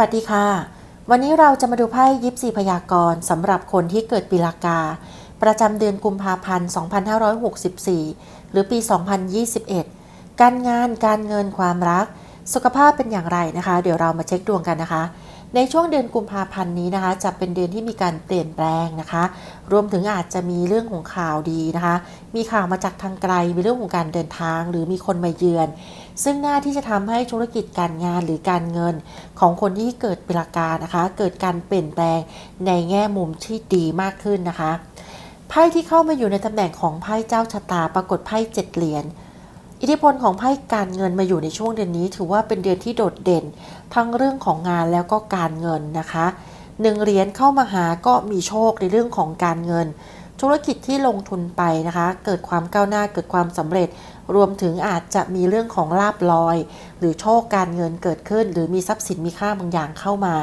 วัสดีค่ะ วันนี้เราจะมาดูไพ่ยิปซีพยากรณ์สำหรับคนที่เกิดปีละกา ประจำเดือนกุมภาพันธ์ 2564 หรือปี 2021 การงานการเงินความรัก สุขภาพเป็นอย่างไรนะคะ เดี๋ยวเรามาเช็คดวงกันนะคะ ในช่วงเดือนกุมภาพันธ์นี้นะคะ จะเป็นเดือนที่มีการเปลี่ยนแปลงนะคะ รวมถึงอาจจะมีเรื่องของข่าวดีนะคะ มีข่าวมาจากทางไกลมีเรื่องของการเดินทาง หรือมีคนมาเยือน ซึ่งหน้าที่จะทำให้ธุรกิจการงานหรือการเงินของคนที่เกิดปีละกานะคะ เกิดการเปลี่ยนแปลงในแง่มุมที่ดีมากขึ้นนะคะไพ่ที่เข้ามาอยู่ในตำแหน่งของไพ่เจ้าชะตาปรากฏไพ่เจ็ดเหรียญ อิทธิพลของไพ่การเงินมาอยู่ในช่วงเดือนนี้ ถือว่าเป็นเดือนที่โดดเด่น ทั้งเรื่องของงานแล้วก็การเงินนะคะหนึ่งเหรียญเข้ามาหาก็มีโชคในเรื่องของการเงิน ธุรกิจที่ลงทุนไปนะคะ เกิดความก้าวหน้าเกิดความสำเร็จ รวมถึงอาจจะมีเรื่องของลาบลอย หรือโชคการเงินเกิดขึ้น หรือมีทรัพย์สินมีค่าบางอย่างเข้ามา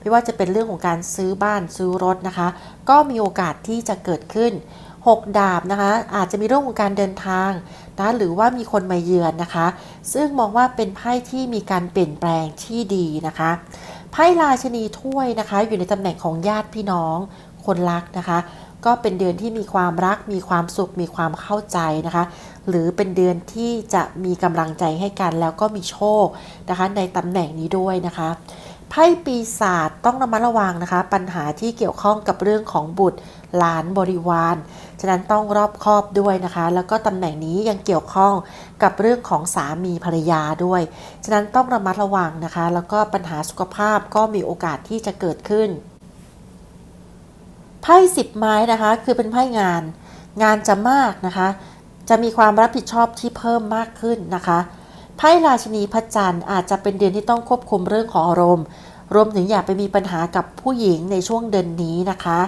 ไม่ว่าจะเป็นเรื่องของการซื้อบ้านซื้อรถนะคะ ก็มีโอกาสที่จะเกิดขึ้น 6 ดาบนะคะ อาจจะมีเรื่องของการเดินทาง นะหรือว่ามีคนมาเยือนนะคะ ซึ่งมองว่าเป็นไพ่ที่มีการเปลี่ยนแปลงที่ดีนะคะไพ่ราชนีถ้วยนะคะ อยู่ในตำแหน่งของญาติพี่น้องคนรักนะคะ ก็เป็นเดือนที่มีความรัก มีความสุข มีความเข้าใจนะคะ หรือเป็นเดือนที่จะมีกำลังใจให้กันแล้วก็มีโชคนะคะ ในตำแหน่งนี้ด้วยนะคะไพ่ปีศาจต้องระมัดระวังนะคะ ปัญหาที่เกี่ยวข้องกับเรื่องของบุตรหลานบริวาร ฉะนั้นต้องรอบคอบด้วยนะคะ แล้วก็ตำแหน่งนี้ยังเกี่ยวข้องกับเรื่องของสามีภรรยาด้วย ฉะนั้นต้องระมัดระวังนะคะ แล้วก็ปัญหาสุขภาพก็มีโอกาสที่จะเกิดขึ้น ไพ่สิบไม้นะคะ คือเป็นไพ่งาน งานจะมากนะคะ จะมีความรับผิดชอบที่เพิ่มมากขึ้นนะคะไพ่ราชินีพระจันทร์อาจจะเป็นเดือนที่ต้องควบคุมเรื่องของอารมณ์ รวมถึงอย่าไปมีปัญหากับผู้หญิงในช่วงเดือนนี้นะคะ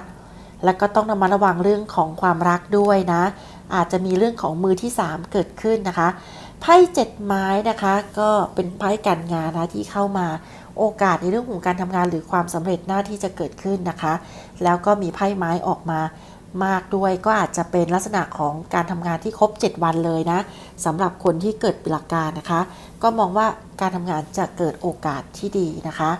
แล้วก็ต้องระมัดระวังเรื่องของความรักด้วยนะ อาจจะมีเรื่องของมือที่ 3 เกิดขึ้นนะคะไพ่เจ็ดไม้นะคะ ก็เป็นไพ่การงานนะที่เข้ามาโอกาสในเรื่องของการทำงานหรือความสำเร็จหน้าที่จะเกิดขึ้นนะคะ แล้วก็มีไพ่ไม้ออกมามากด้วย ก็อาจจะเป็นลักษณะของการทำงานที่ครบ 7 วันเลยนะสำหรับคนที่เกิดปีละกานะคะ ก็มองว่าการทำงานจะเกิดโอกาสที่ดีนะคะ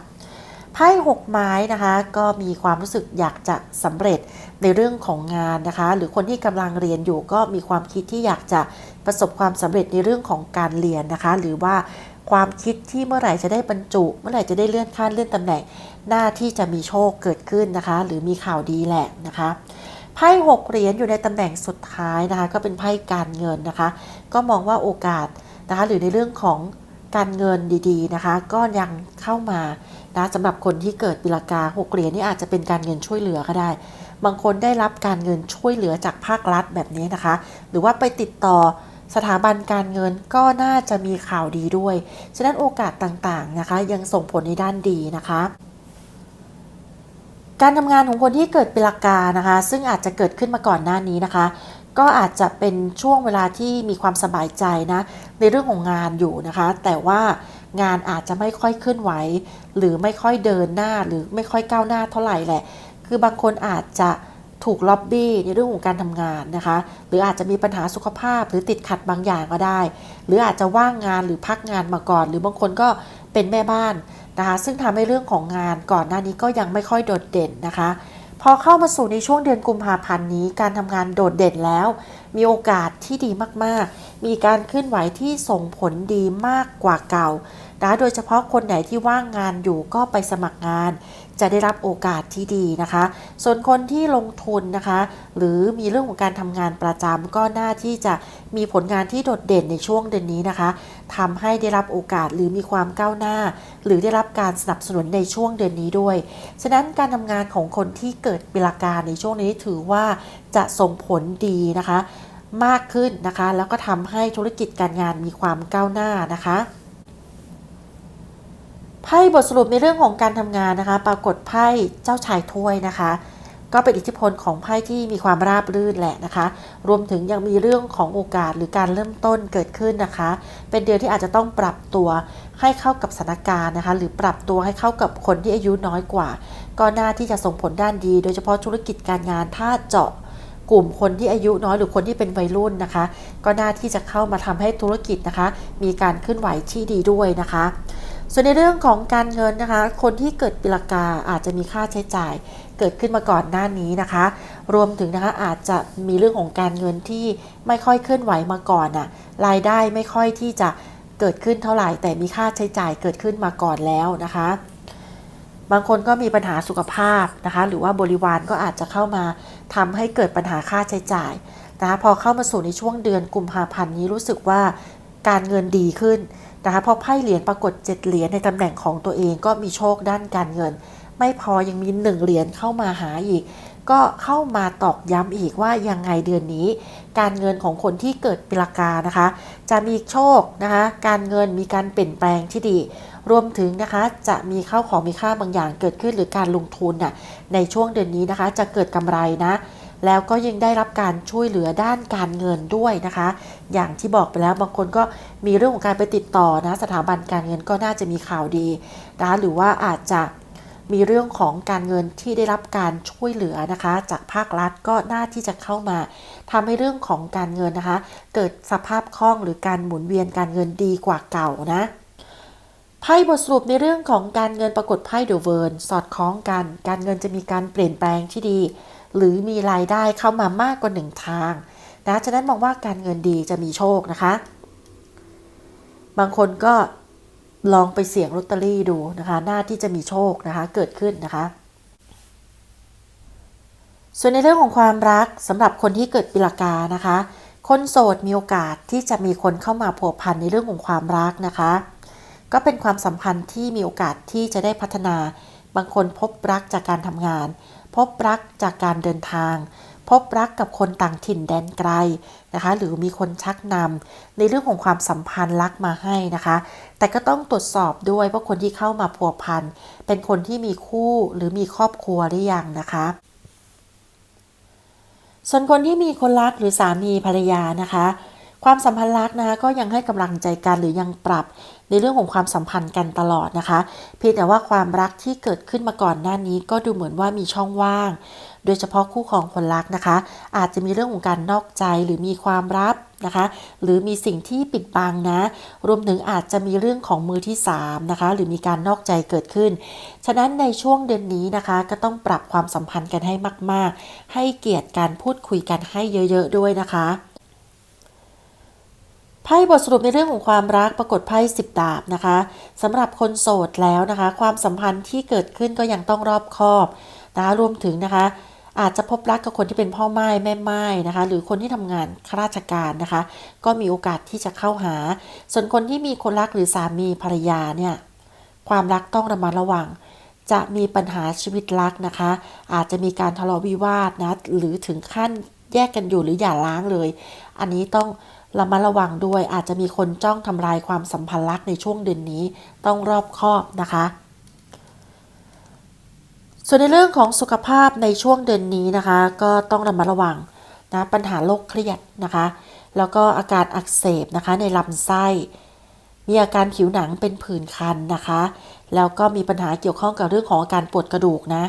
ไพ่หกไม้นะคะก็มีความรู้สึกอยากจะสำเร็จในเรื่องของงานนะคะ หรือคนที่กำลังเรียนอยู่ก็มีความคิดที่อยากจะประสบความสำเร็จในเรื่องของการเรียนนะคะ หรือว่าความคิดที่เมื่อไหร่จะได้บรรจุ เมื่อไหร่จะได้เลื่อนขั้นเลื่อนตำแหน่งหน้าที่จะมีโชคเกิดขึ้นนะคะ หรือมีข่าวดีแหละนะคะไพ่หกเหรียญอยู่ในตำแหน่งสุดท้ายนะคะ ก็เป็นไพ่การเงินนะคะ ก็มองว่าโอกาสนะคะ หรือในเรื่องของการเงินดีๆนะคะ ก็ยังเข้ามา นะสำหรับคนที่เกิดปีละกาหกเหรียญนี่อาจจะเป็นการเงินช่วยเหลือก็ได้ บางคนได้รับการเงินช่วยเหลือจากภาครัฐแบบนี้นะคะ หรือว่าไปติดต่อสถาบันการเงินก็น่าจะมีข่าวดีด้วย ฉะนั้นโอกาสต่างๆนะคะ ยังส่งผลในด้านดีนะคะ การทำงานของคนที่เกิดปีละกานะคะ ซึ่งอาจจะเกิดขึ้นมาก่อนหน้านี้นะคะก็อาจจะเป็นช่วงเวลาที่มีความสบายใจนะในเรื่องของงานอยู่นะคะ แต่ว่า งานอาจจะไม่ค่อยเคลื่อนไหว หรือไม่ค่อยเดินหน้าหรือไม่ค่อยก้าวหน้าเท่าไหร่แหละ คือบางคนอาจจะถูกล็อบบี้ในเรื่องของการทำงานนะคะ หรืออาจจะมีปัญหาสุขภาพหรือติดขัดบางอย่างก็ได้ หรืออาจจะว่างงานหรือพักงานมาก่อน หรือบางคนก็เป็นแม่บ้านนะคะซึ่งทำให้เรื่องของงานก่อนหน้านี้ก็ยังไม่ค่อยโดดเด่นนะคะ พอเข้ามาสู่ในช่วงเดือนกุมภาพันธ์นี้การทำงานโดดเด่นแล้ว มีโอกาสที่ดีมากๆ มีการเคลื่อนไหวที่ส่งผลดีมากกว่าเก่านะโดยเฉพาะคนไหนที่ว่างงานอยู่ก็ไปสมัครงาน จะได้รับโอกาสที่ดีนะคะ ส่วนคนที่ลงทุนนะคะ หรือมีเรื่องของการทำงานประจำก็น่าที่จะมีผลงานที่โดดเด่นในช่วงเดือนนี้นะคะทำให้ได้รับโอกาสหรือมีความก้าวหน้า หรือได้รับการสนับสนุนในช่วงเดือนนี้ด้วย ฉะนั้นการทำงานของคนที่เกิดปีละกาในช่วงนี้ถือว่าจะส่งผลดีนะคะ มากขึ้นนะคะ แล้วก็ทำให้ธุรกิจการงานมีความก้าวหน้านะคะไพ่บทสรุปในเรื่องของการทำงานนะคะ ปรากฏไพ่เจ้าชายถ้วยนะคะ ก็เป็นอิทธิพลของไพ่ที่มีความราบรื่นแหละนะคะ รวมถึงยังมีเรื่องของโอกาสหรือการเริ่มต้นเกิดขึ้นนะคะ เป็นเดือนที่อาจจะต้องปรับตัวให้เข้ากับสถานการณ์นะคะ หรือปรับตัวให้เข้ากับคนที่อายุน้อยกว่า ก็น่าที่จะส่งผลด้านดี โดยเฉพาะธุรกิจการงานถ้าเจาะ กลุ่มคนที่อายุน้อยหรือคนที่เป็นวัยรุ่นนะคะ ก็น่าที่จะเข้ามาทำให้ธุรกิจนะคะ มีการเคลื่อนไหวที่ดีด้วยนะคะ ส่วนในเรื่องของการเงินนะคะ คนที่เกิดปีละกาอาจจะมีค่าใช้จ่าย เกิดขึ้นมาก่อนหน้านี้นะคะ รวมถึงนะคะอาจจะมีเรื่องของการเงินที่ไม่ค่อยเคลื่อนไหวมาก่อนน่ะรายได้ไม่ค่อยที่จะเกิดขึ้นเท่าไหร่ แต่มีค่าใช้จ่ายเกิดขึ้นมาก่อนแล้วนะคะ บางคนก็มีปัญหาสุขภาพนะคะ หรือว่าบริวารก็อาจจะเข้ามาทำให้เกิดปัญหาค่าใช้จ่ายนะคะพอเข้ามาสู่ในช่วงเดือนกุมภาพันธ์นี้รู้สึกว่าการเงินดีขึ้นนะคะพราะไพ่เหรียญปรากฏเจ็ดเหรียญในตำแหน่งของตัวเองก็มีโชคด้านการเงิน ไม่พอยังมีหนึ่งเหรียญเข้ามาหาอีก ก็เข้ามาตอกย้ำอีกว่ายังไงเดือนนี้ การเงินของคนที่เกิดปีละกานะคะ จะมีโชคนะคะ การเงินมีการเปลี่ยนแปลงที่ดี รวมถึงนะคะจะมีข้าวของมีค่าบางอย่างเกิดขึ้นหรือการลงทุนน่ะในช่วงเดือนนี้นะคะ จะเกิดกำไรนะแล้วก็ยังได้รับการช่วยเหลือด้านการเงินด้วยนะคะ อย่างที่บอกไปแล้วบางคนก็มีเรื่องของการไปติดต่อนะสถาบันการเงินก็น่าจะมีข่าวดีนะคะหรือว่าอาจจะมีเรื่องของการเงินที่ได้รับการช่วยเหลือนะคะ จากภาครัฐก็น่าที่จะเข้ามาทำให้เรื่องของการเงินนะคะ เกิดสภาพคล่องหรือการหมุนเวียนการเงินดีกว่าเก่านะ ไพ่บทสรุปในเรื่องของการเงินปรากฏไพ่เดอะเวิร์นสอดคล้องกัน การเงินจะมีการเปลี่ยนแปลงที่ดี หรือมีรายได้เข้ามามากกว่าหนึ่งทางนะฉะนั้นมองว่าการเงินดีจะมีโชคนะคะ บางคนก็ลองไปเสี่ยงลอตเตอรี่ดูนะคะหน้าที่จะมีโชคนะคะเกิดขึ้นนะคะ ส่วนในเรื่องของความรักสำหรับคนที่เกิดปีละกานะคะ คนโสดมีโอกาสที่จะมีคนเข้ามาผัวพันในเรื่องของความรักนะคะ ก็เป็นความสัมพันธ์ที่มีโอกาสที่จะได้พัฒนา บางคนพบรักจากการทำงาน พบรักจากการเดินทาง พบรักกับคนต่างถิ่นแดนไกลนะคะ หรือมีคนชักนำในเรื่องของความสัมพันธ์รักมาให้นะคะ แต่ก็ต้องตรวจสอบด้วยว่าคนที่เข้ามาพัวพันเป็นคนที่มีคู่หรือมีครอบครัวหรือยังนะคะส่วนคนที่มีคนรักหรือสามีภรรยานะคะ ความสัมพันธ์รักนะคะก็ยังให้กำลังใจกันหรือยังปรับ ในเรื่องของความสัมพันธ์กันตลอดนะคะ เพียงแต่ว่าความรักที่เกิดขึ้นมาก่อนหน้านี้ก็ดูเหมือนว่ามีช่องว่าง โดยเฉพาะคู่ของคนรักนะคะ อาจจะมีเรื่องของการนอกใจหรือมีความลับนะคะหรือมีสิ่งที่ปิดบังนะ รวมถึงอาจจะมีเรื่องของมือที่3นะคะหรือมีการนอกใจเกิดขึ้น ฉะนั้นในช่วงเดือนนี้นะคะ ก็ต้องปรับความสัมพันธ์กันให้มาก ๆ ให้เกียรติการพูดคุยกันให้เยอะ ๆ ด้วยนะคะ ไพ่บทสรุปในเรื่องของความรักปรากฏไพ่สิบดาบนะคะสำหรับคนโสดแล้วนะคะ ความสัมพันธ์ที่เกิดขึ้นก็ยังต้องรอบคอบนะคะรวมถึงนะคะ อาจจะพบรักกับคนที่เป็นพ่อไม้แม่ไม้นะคะ หรือคนที่ทำงานข้าราชการนะคะ ก็มีโอกาสที่จะเข้าหา ส่วนคนที่มีคนรักหรือสามีภรรยาเนี่ยความรักต้องระมัดระวัง จะมีปัญหาชีวิตรักนะคะ อาจจะมีการทะเลาะวิวาทนะหรือถึงขั้นแยกกันอยู่หรือหย่าร้างเลย อันนี้ต้อง ระมัดระวังด้วยอาจจะมีคนจ้องทำลายความสัมพันธ์รักในช่วงเดือนนี้ ต้องรอบคอบนะคะ ส่วนในเรื่องของสุขภาพในช่วงเดือนนี้นะคะ ก็ต้องระมัดระวังนะปัญหาโรคเครียดนะคะ แล้วก็อาการอักเสบนะคะในลำไส้ มีอาการผิวหนังเป็นผื่นคันนะคะ แล้วก็มีปัญหาเกี่ยวข้องกับเรื่องของอาการปวดกระดูกนะ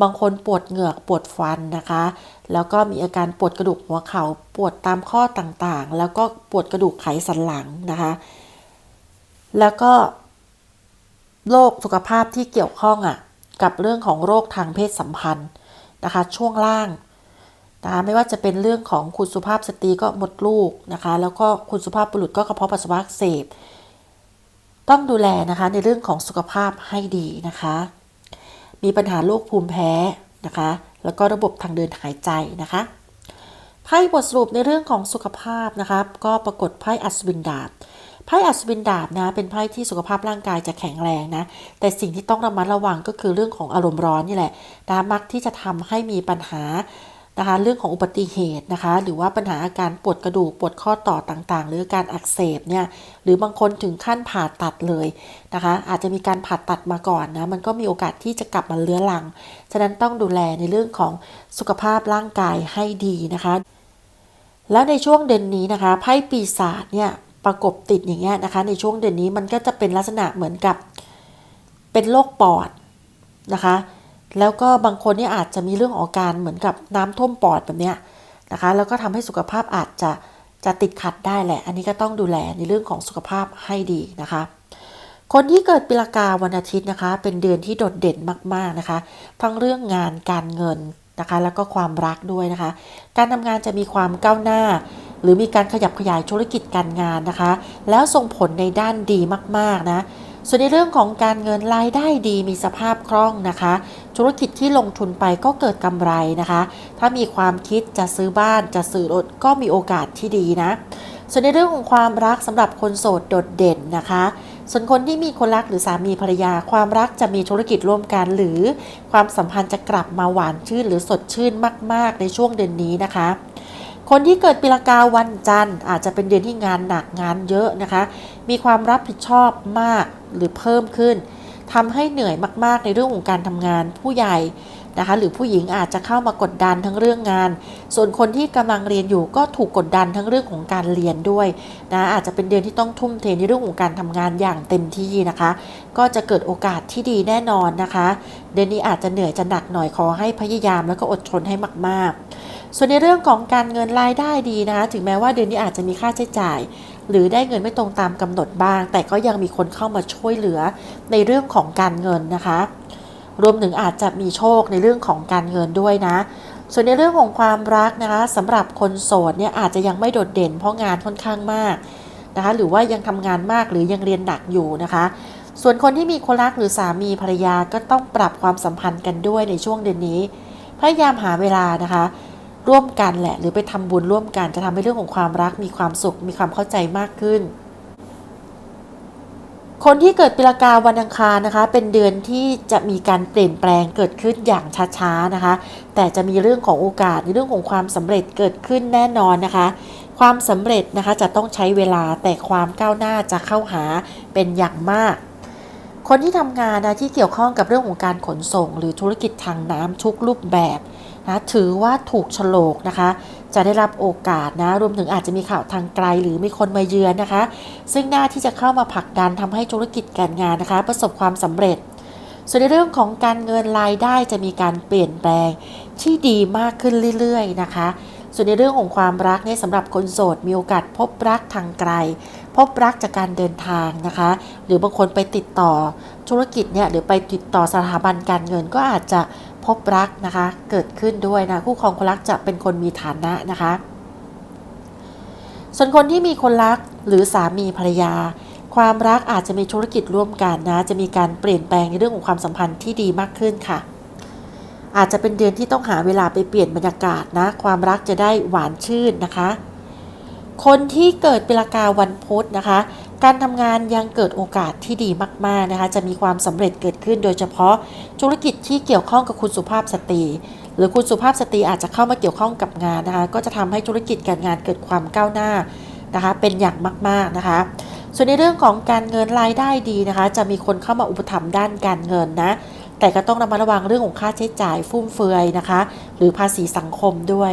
บางคนปวดเหงือกปวดฟันนะคะ แล้วก็มีอาการปวดกระดูกหัวเขา่าปวดตามข้อต่างๆ แล้วก็ปวดกระดูกไขสันหลังนะคะ แล้วก็โรคสุขภาพที่เกี่ยวข้องอะกับเรื่องของโรคทางเพศสัมพันธ์นะคะ ช่วงล่างนะคะไม่ว่าจะเป็นเรื่องของคุณสุภาพสตรีก็หมดลูกนะคะ แล้วก็คุณสุภาพบุรุษก็กระเพาะปัสสาวะอักเสบต้องดูแลนะคะในเรื่องของสุขภาพให้ดีนะคะ มีปัญหาโรคภูมิแพ้นะคะ แล้วก็ระบบทางเดินหายใจนะคะ ไพ่บทสรุปในเรื่องของสุขภาพนะคะก็ปรากฏไพ่อัศวินดาบไพ่อัศวินดาบนะเป็นไพ่ที่สุขภาพร่างกายจะแข็งแรงนะ แต่สิ่งที่ต้องระมัดระวังก็คือเรื่องของอารมณ์ร้อนนี่แหละนะมักที่จะทำให้มีปัญหา นะคะเรื่องของอุบัติเหตุนะคะ หรือว่าปัญหาอาการปวดกระดูกปวดข้อต่อต่างๆ หรือการอักเสบเนี่ยหรือบางคนถึงขั้นผ่าตัดเลยนะคะ อาจจะมีการผ่าตัดมาก่อนนะมันก็มีโอกาสที่จะกลับมาเลื้อรัง ฉะนั้นต้องดูแลในเรื่องของสุขภาพร่างกายให้ดีนะคะ แล้วในช่วงเดือนนี้นะคะไพ่ปีศาจเนี่ยประกบติดอย่างเงี้ยนะคะ ในช่วงเดือนนี้มันก็จะเป็นลักษณะเหมือนกับเป็นโรคปอดนะคะ แล้วก็บางคนเนี่ยอาจจะมีเรื่องของอาการเหมือนกับน้ำท่วมปอดแบบเนี้ยนะคะแล้วก็ทำให้สุขภาพอาจจะจะติดขัดได้แหละ อันนี้ก็ต้องดูแลในเรื่องของสุขภาพให้ดีนะคะ คนที่เกิดปีละกาวันอาทิตย์นะคะ เป็นเดือนที่โดดเด่นมากๆนะคะ ทั้งเรื่องงานการเงินนะคะ แล้วก็ความรักด้วยนะคะ การทำงานจะมีความก้าวหน้า หรือมีการขยับขยายธุรกิจการงานนะคะ แล้วส่งผลในด้านดีมากๆนะส่วนในเรื่องของการเงินรายได้ดีมีสภาพคล่องนะคะ ธุรกิจที่ลงทุนไปก็เกิดกำไรนะคะ ถ้ามีความคิดจะซื้อบ้านจะซื้อรถก็มีโอกาสที่ดีนะ ส่วนในเรื่องของความรักสำหรับคนโสดโดดเด่นนะคะ ส่วนคนที่มีคนรักหรือสามีภรรยา ความรักจะมีธุรกิจร่วมกันหรือ ความสัมพันธ์จะกลับมาหวานชื่นหรือสดชื่นมาก ๆ ในช่วงเดือนนี้นะคะคนที่เกิดปีละกาวันจันทร์อาจจะเป็นเดือนที่งานหนักงานเยอะนะคะ มีความรับผิดชอบมากหรือเพิ่มขึ้น ทำให้เหนื่อยมาก ๆ ในเรื่องของการทำงานผู้ใหญ่นะคะหรือผู้หญิงอาจจะเข้ามากดดันทั้งเรื่องงาน ส่วนคนที่กำลังเรียนอยู่ก็ถูกกดดันทั้งเรื่องของการเรียนด้วยนะอาจจะเป็นเดือนที่ต้องทุ่มเทในเรื่องของการทำงานอย่างเต็มที่นะคะ ก็จะเกิดโอกาสที่ดีแน่นอนนะคะ เดือนนี้อาจจะเหนื่อยจะหนักหน่อยขอให้พยายามแล้วก็อดทนให้มาก ๆ ส่วนในเรื่องของการเงินรายได้ดีนะคะถึงแม้ว่าเดือนนี้อาจจะมีค่าใช้จ่าย หรือได้เงินไม่ตรงตามกำหนดบ้าง แต่ก็ยังมีคนเข้ามาช่วยเหลือในเรื่องของการเงินนะคะ รวมถึงอาจจะมีโชคในเรื่องของการเงินด้วยนะ ส่วนในเรื่องของความรักนะคะสำหรับคนโสดเนี่ยอาจจะยังไม่โดดเด่นเพราะงานค่อนข้างมากนะคะหรือว่ายังทำงานมากหรือยังเรียนหนักอยู่นะคะ ส่วนคนที่มีคนรักหรือสามีภรรยาก็ต้องปรับความสัมพันธ์กันด้วยในช่วงเดือนนี้ พยายามหาเวลานะคะ ร่วมกันแหละ หรือไปทำบุญร่วมกันจะทำให้เรื่องของความรักมีความสุขมีความเข้าใจมากขึ้น คนที่เกิดปีละกาวันอังคารนะคะ เป็นเดือนที่จะมีการเปลี่ยนแปลงเกิดขึ้นอย่างช้าๆนะคะ แต่จะมีเรื่องของโอกาสในเรื่องของความสำเร็จเกิดขึ้นแน่นอนนะคะ ความสำเร็จนะคะจะต้องใช้เวลาแต่ความก้าวหน้าจะเข้าหาเป็นอย่างมากคนที่ทำงานนะที่เกี่ยวข้องกับเรื่องของการขนส่ง หรือธุรกิจทางน้ำทุกรูปแบบ นะถือว่าถูกโฉลกนะคะ จะได้รับโอกาสนะ รวมถึงอาจจะมีข่าวทางไกลหรือมีคนมาเยือนนะคะ ซึ่งหน้าที่จะเข้ามาผลักดันทำให้ธุรกิจการงานนะคะ ประสบความสำเร็จ ส่วนในเรื่องของการเงินรายได้จะมีการเปลี่ยนแปลงที่ดีมากขึ้นเรื่อยๆนะคะ ส่วนในเรื่องของความรักเนี่ยสำหรับคนโสดมีโอกาสพบรักทางไกล พบรักจากการเดินทางนะคะ หรือบางคนไปติดต่อธุรกิจเนี่ยหรือไปติดต่อสถาบันการเงินก็อาจจะพบรักนะคะ เกิดขึ้นด้วยนะคู่ครองคนรักจะเป็นคนมีฐานะนะคะ ส่วนคนที่มีคนรักหรือสามีภรรยา ความรักอาจจะมีธุรกิจร่วมกันนะ จะมีการเปลี่ยนแปลงในเรื่องของความสัมพันธ์ที่ดีมากขึ้นค่ะ อาจจะเป็นเดือนที่ต้องหาเวลาไปเปลี่ยนบรรยากาศนะ ความรักจะได้หวานชื่นนะคะ คนที่เกิดปีละกาวันพุธนะคะ การทำงานยังเกิดโอกาสที่ดีมาก ๆนะคะ จะมีความสำเร็จเกิดขึ้นโดยเฉพาะธุรกิจที่เกี่ยวข้องกับคุณสุภาพสตรี หรือคุณสุภาพสตรีอาจจะเข้ามาเกี่ยวข้องกับงานนะคะ ก็จะทำให้ธุรกิจการงานเกิดความก้าวหน้านะคะ เป็นอย่างมาก ๆนะคะ ส่วนในเรื่องของการเงินรายได้ดีนะคะ จะมีคนเข้ามาอุปถัมภ์ด้านการเงินนะ แต่ก็ต้องระมัดระวังเรื่องของค่าใช้จ่ายฟุ่มเฟือยนะคะ หรือภาษีสังคมด้วย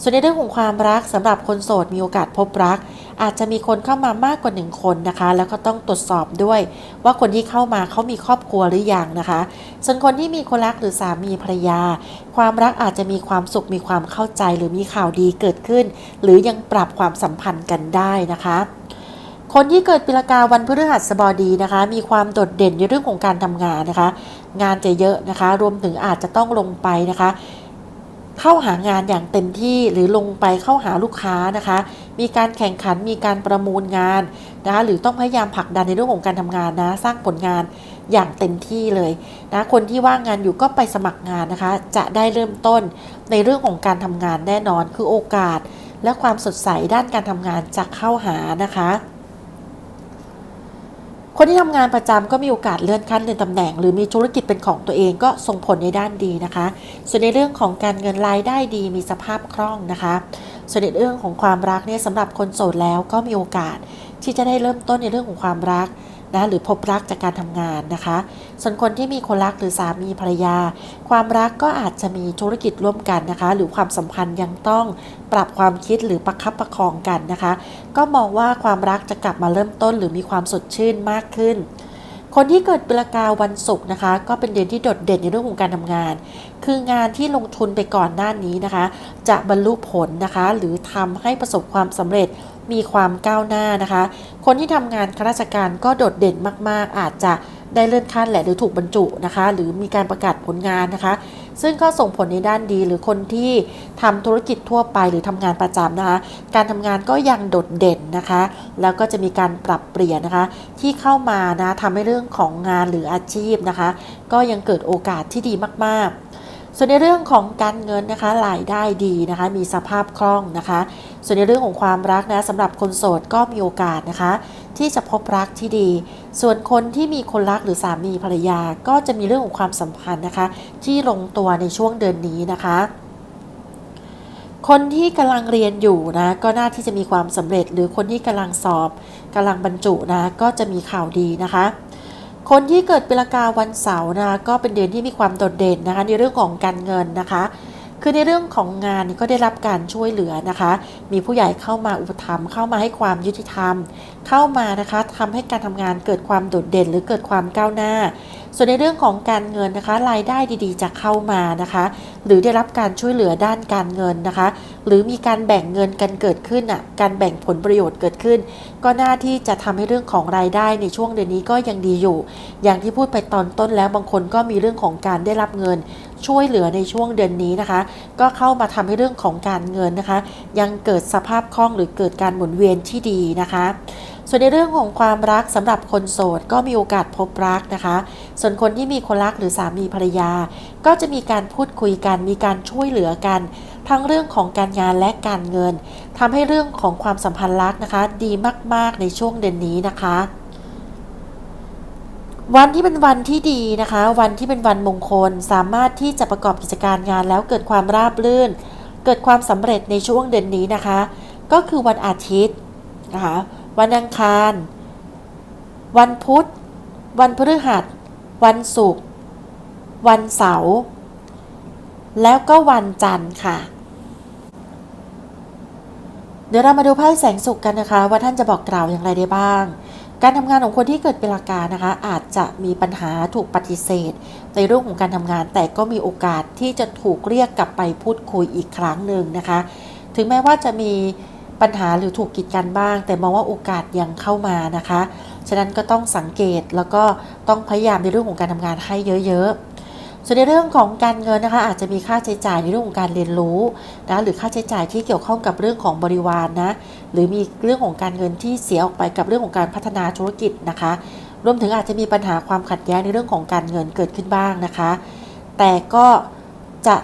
ส่วนในเรื่องของความรักสำหรับคนโสดมีโอกาสพบรัก อาจจะมีคนเข้ามามากกว่าหนึ่งคนนะคะ แล้วก็ต้องตรวจสอบด้วย ว่าคนที่เข้ามาเขามีครอบครัวหรือยังนะคะ ส่วนคนที่มีคนรักหรือสามีภรรยา ความรักอาจจะมีความสุขมีความเข้าใจหรือมีข่าวดีเกิดขึ้น หรือยังปรับความสัมพันธ์กันได้นะคะ คนที่เกิดปีละกาวันพฤหัสบดีนะคะ มีความโดดเด่นในเรื่องของการทำงานนะคะ งานจะเยอะนะคะ รวมถึงอาจจะต้องลงไปนะคะ เข้าหางานอย่างเต็มที่หรือลงไปเข้าหาลูกค้านะคะ มีการแข่งขันมีการประมูลงานนะคะ หรือต้องพยายามผลักดันในเรื่องของการทำงานนะ สร้างผลงานอย่างเต็มที่เลยนะ คนที่ว่างงานอยู่ก็ไปสมัครงานนะคะ จะได้เริ่มต้นในเรื่องของการทำงานแน่นอนคือโอกาส และความสดใสด้านการทำงานจะเข้าหานะคะ คนที่ทำงานประจำก็มีโอกาสเลื่อนขั้นเลื่อนตำแหน่ง หรือมีธุรกิจเป็นของตัวเองก็ส่งผลในด้านดีนะคะ ส่วนในเรื่องของการเงินรายได้ดีมีสภาพคล่องนะคะ ส่วนในเรื่องของความรักเนี่ยสำหรับคนโสดแล้วก็มีโอกาสที่จะได้เริ่มต้นในเรื่องของความรัก นะหรือพบรักจากการทำงานนะคะ ส่วนคนที่มีคนรักหรือสามีภรรยา ความรักก็อาจจะมีธุรกิจร่วมกันนะคะ หรือความสัมพันธ์ยังต้องปรับความคิดหรือประคับประคองกันนะคะ ก็มองว่าความรักจะกลับมาเริ่มต้น หรือมีความสดชื่นมากขึ้น คนที่เกิดปีละกาวันศุกร์นะคะ ก็เป็นเดือนที่โดดเด่นในเรื่องของการทำงาน คืองานที่ลงทุนไปก่อนหน้านี้นะคะ จะบรรลุผลนะคะ หรือทำให้ประสบความสำเร็จ มีความก้าวหน้านะคะ คนที่ทำงานข้าราชการก็โดดเด่นมาก ๆ อาจจะได้เลื่อนขั้นแหละหรือถูกบรรจุนะคะ หรือมีการประกาศผลงานนะคะ ซึ่งก็ส่งผลในด้านดีหรือคนที่ทำธุรกิจทั่วไปหรือทำงานประจำนะคะ การทำงานก็ยังโดดเด่นนะคะ แล้วก็จะมีการปรับเปลี่ยนนะคะ ที่เข้ามานะทำให้เรื่องของงานหรืออาชีพนะคะ ก็ยังเกิดโอกาสที่ดีมากๆ ส่วนในเรื่องของการเงินนะคะรายได้ดีนะคะมีสภาพคล่องนะคะ ส่วนในเรื่องของความรักนะสำหรับคนโสดก็มีโอกาสนะคะ ที่จะพบรักที่ดี ส่วนคนที่มีคนรักหรือสามีภรรยาก็จะมีเรื่องของความสัมพันธ์นะคะ ที่ลงตัวในช่วงเดือนนี้นะคะคนที่กำลังเรียนอยู่นะก็น่าที่จะมีความสำเร็จ หรือคนที่กำลังสอบกำลังบรรจุนะก็จะมีข่าวดีนะคะ คนที่เกิดปีละกาวันเสาร์นะก็เป็นเดือนที่มีความโดดเด่นนะคะในเรื่องของการเงินนะคะ คือในเรื่องของงานก็ได้รับการช่วยเหลือนะคะ มีผู้ใหญ่เข้ามาอุปถัมภ์เข้ามาให้ความยุติธรรม เข้ามานะคะทำให้การทำงานเกิดความโดดเด่นหรือเกิดความก้าวหน้า ส่วนในเรื่องของการเงินนะคะรายได้ดีๆ จะเข้ามานะคะ หรือได้รับการช่วยเหลือด้านการเงินนะคะ หรือมีการแบ่งเงินกันเกิดขึ้นอะการแบ่งผลประโยชน์เกิดขึ้น ก็น่าที่จะทำให้เรื่องของรายได้ในช่วงเดือนนี้ก็ยังดีอยู่ อย่างที่พูดไปตอนต้นแล้วบางคนก็มีเรื่องของการได้รับเงินช่วยเหลือในช่วงเดือนนี้นะคะ ก็เข้ามาทำให้เรื่องของการเงินนะคะ ยังเกิดสภาพคล่องหรือเกิดการหมุนเวียนที่ดีนะคะ ส่วนในเรื่องของความรักสำหรับคนโสดก็มีโอกาสพบรักนะคะ ส่วนคนที่มีคนรักหรือสามีภรรยา ก็จะมีการพูดคุยกัน มีการช่วยเหลือกัน ทั้งเรื่องของการงานและการเงินทำให้เรื่องของความสัมพันธ์รักนะคะ ดีมาก ๆ ในช่วงเดือนนี้นะคะวันที่เป็นวันที่ดีนะคะ วันที่เป็นวันมงคลสามารถที่จะประกอบกิจการงานแล้วเกิดความราบรื่น เกิดความสำเร็จในช่วงเดือนนี้นะคะ ก็คือวันอาทิตย์นะคะ วันอังคาร วันพุธ วันพฤหัส วันศุกร์ วันเสาร์ แล้วก็วันจันทร์ค่ะ เดี๋ยวเรามาดูไพ่แสงสุขกันนะคะ ว่าท่านจะบอกกล่าวอย่างไรได้บ้าง การทำงานของคนที่เกิดเป็นลากานะคะ อาจจะมีปัญหาถูกปฏิเสธ ในเรื่องของการทำงาน แต่ก็มีโอกาสที่จะถูกเรียกกลับไปพูดคุยอีกครั้งหนึ่งนะคะ ถึงแม้ว่าจะมี ปัญหาหรือถูกกีดกันบ้าง แต่มองว่าโอกาสยังเข้ามานะคะ ฉะนั้นก็ต้องสังเกตแล้วก็ต้องพยายามในเรื่องของการทำงานให้เยอะๆ ส่วนในเรื่องของการเงินนะคะ อาจจะมีค่าใช้จ่ายในเรื่องของการเรียนรู้นะหรือค่าใช้จ่ายที่เกี่ยวข้องกับเรื่องของบริวารนนะหรือมีเรื่องของการเงินที่เสียออกไปกับเรื่องของการพัฒนาธุรกิจนะคะ รวมถึงอาจจะมีปัญหาความขัดแย้งในเรื่องของการเงินเกิดขึ้นบ้างนะคะ แต่ก็จะ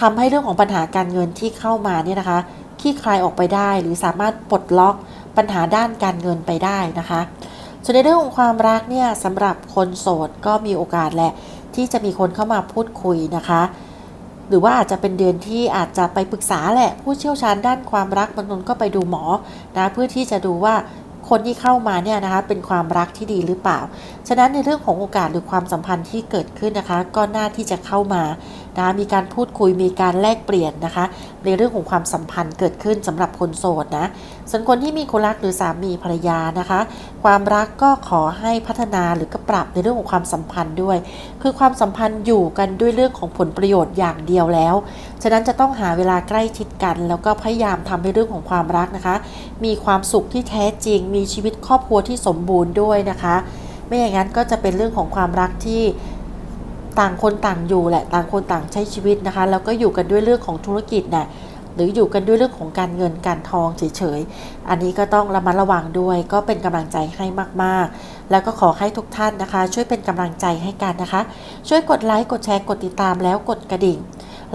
ทำให้เรื่องของปัญหาการเงินที่เข้ามาเนี่ยนะคะ คลี่คลายออกไปได้ หรือสามารถปลดล็อกปัญหาด้านการเงินไปได้นะคะส่วนในเรื่องของความรักเนี่ยสำหรับคนโสดก็มีโอกาสแหละ ที่จะมีคนเข้ามาพูดคุยนะคะ หรือว่าอาจจะเป็นเดือนที่อาจจะไปปรึกษาแหละ ผู้เชี่ยวชาญด้านความรักบางคนก็ไปดูหมอนะเพื่อที่จะดูว่าคนที่เข้ามาเนี่ยนะคะเป็นความรักที่ดีหรือเปล่า ฉะนั้นในเรื่องของโอกาสหรือความสัมพันธ์ที่เกิดขึ้นนะคะ ก็น่าที่จะเข้ามา นะมีการพูดคุยมีการแลกเปลี่ยนนะคะ ในเรื่องของความสัมพันธ์เกิดขึ้นสำหรับคนโสดนะส่วนคนที่มีคนรักหรือสามีภรรยานะคะ ความรักก็ขอให้พัฒนาหรือก็ปรับในเรื่องของความสัมพันธ์ด้วย คือความสัมพันธ์อยู่กันด้วยเรื่องของผลประโยชน์อย่างเดียวแล้ว ฉะนั้นจะต้องหาเวลาใกล้ชิดกัน แล้วก็พยายามทำให้เรื่องของความรักนะคะ มีความสุขที่แท้จริง มีชีวิตครอบครัวที่สมบูรณ์ด้วยนะคะ ไม่อย่างนั้นก็จะเป็นเรื่องของความรักที่ ต่างคนต่างอยู่แหละต่างคนต่างใช้ชีวิตนะคะ แล้วก็อยู่กันด้วยเรื่องของธุรกิจนะ่ะหรืออยู่กันด้วยเรื่องของการเงินการทองเฉยๆ อันนี้ก็ต้องระมัดระวังด้วย ก็เป็นกำลังใจให้มากๆ แล้วก็ขอให้ทุกท่านนะคะ ช่วยเป็นกำลังใจให้กันนะคะ ช่วยกดไลค์กดแชร์กดติดตามแล้วกดกระดิ่ง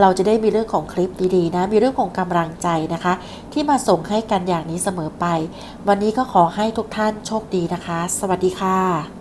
เราจะได้มีเรื่องของคลิปดีๆนะ มีเรื่องของกำลังใจนะคะ ที่มาส่งให้กันอย่างนี้เสมอไป วันนี้ก็ขอให้ทุกท่านโชคดีนะคะ สวัสดีค่ะ